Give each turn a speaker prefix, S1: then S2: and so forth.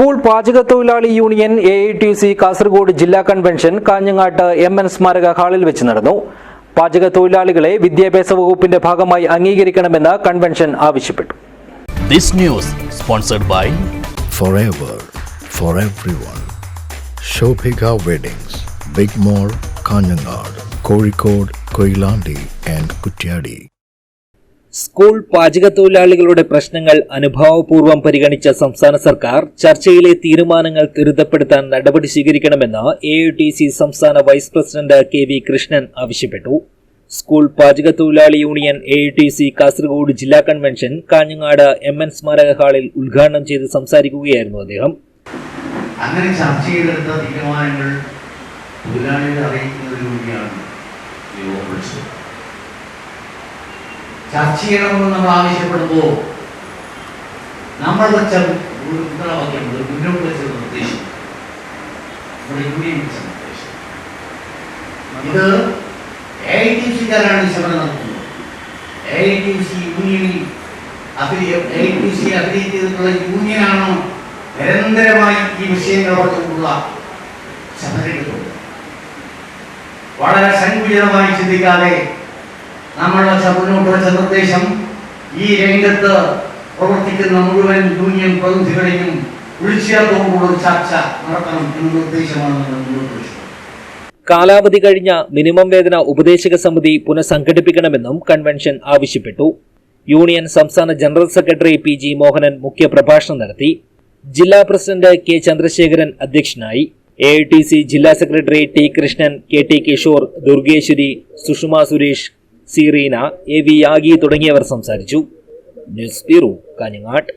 S1: School പാചക തൊഴിലാളി union A I T C Kasaragod ജില്ലാ കൺവെൻഷൻ കാഞ്ഞങ്ങാട്ട് എം എൻ സ്മാരക ഹാളിൽ വെച്ച് നടന്നു പാചക തൊഴിലാളികളെ വിദ്യാഭ്യാസ വകുപ്പിന്റെ ഭാഗമായി അംഗീകരിക്കണമെന്ന് കൺവെൻഷൻ ആവശ്യപ്പെട്ടു
S2: This news sponsored by
S3: forever for everyone. Shobhika Weddings, Big Mall, Kanyanad, Kozhikode, Koilandi and Kutyadi.
S4: School പാചക തൊഴിലാളികളുടെ പ്രശ്നങ്ങൾ അനുഭാവപൂർവം പരിഗണിച്ച സംസ്ഥാന സർക്കാർ ചർച്ചയിലെ തീരുമാനങ്ങൾ ത്വരിതപ്പെടുത്താൻ നടപടി സ്വീകരിക്കണമെന്ന് എ ടി സി സംസ്ഥാന vice president K V Krishnan ആവശ്യപ്പെട്ടു. സ്കൂൾ പാചക തൊഴിലാളി union A T C Kasaragod ജില്ലാ കൺവെൻഷൻ കാഞ്ഞങ്ങാട് എം എൻ സ്മാരക ഹാളിൽ ഉദ്ഘാടനം ചെയ്ത് സംസാരിക്കുകയായിരുന്നു അദ്ദേഹം.
S5: അങ്ങനെ ചർച്ച തീരുമാനങ്ങൾ തൊഴിലാളികളെ ചർച്ച ചെയ്യണമെന്ന് നമ്മൾ ആവശ്യപ്പെടുമ്പോൾ നമ്മൾ വെച്ച ഒരു മുദ്രാവാക്യം ഒരു മുന്നോട്ട് വെച്ച നിർദ്ദേശം നമ്മുടെ യൂണിയൻ വെച്ച നിർദ്ദേശം ഇത് എ ഐ ടി സിക്കാരാണ് സമരം നടത്തുന്നത്. എ ഐ ടി സി യൂണിയനിൽ എ ഐ ടി സി യൂണിയനാണ് നിരന്തരമായി ഈ വിഷയങ്ങളോടൊപ്പമുള്ള സമരങ്ങൾ വളരെ സങ്കുചിതമായി ചിന്തിക്കാതെ വെച്ച മുന്നോട്ട് വെച്ച നിർദ്ദേശം ഈ രംഗത്ത് പ്രവർത്തിക്കുന്ന മുഴുവൻ യൂണിയൻ പ്രതിനിധികളെയും വിളിച്ചേർത്തോടുകൂടി ചർച്ച നടത്തണം എന്ന നിർദ്ദേശമാണ് നമ്മൾ മുന്നോട്ട് വെച്ചത്.
S4: കാലാവധി കഴിഞ്ഞ മിനിമം വേതന ഉപദേശക സമിതി പുനഃസംഘടിപ്പിക്കണമെന്നും കൺവെൻഷൻ ആവശ്യപ്പെട്ടു. യൂണിയൻ സംസ്ഥാന general secretary P G Mohanan മുഖ്യപ്രഭാഷണം നടത്തി. ജില്ലാ പ്രസിഡന്റ് കെ ചന്ദ്രശേഖരൻ അധ്യക്ഷനായി. എ ടി സി ജില്ലാ secretary T Krishnan K T Kishore Durgeshwari Sushama Suresh C Reena A V Yagi തുടങ്ങിയവർ സംസാരിച്ചു. ന്യൂസ് ബ്യൂറോ കാഞ്ഞങ്ങാട്ട്.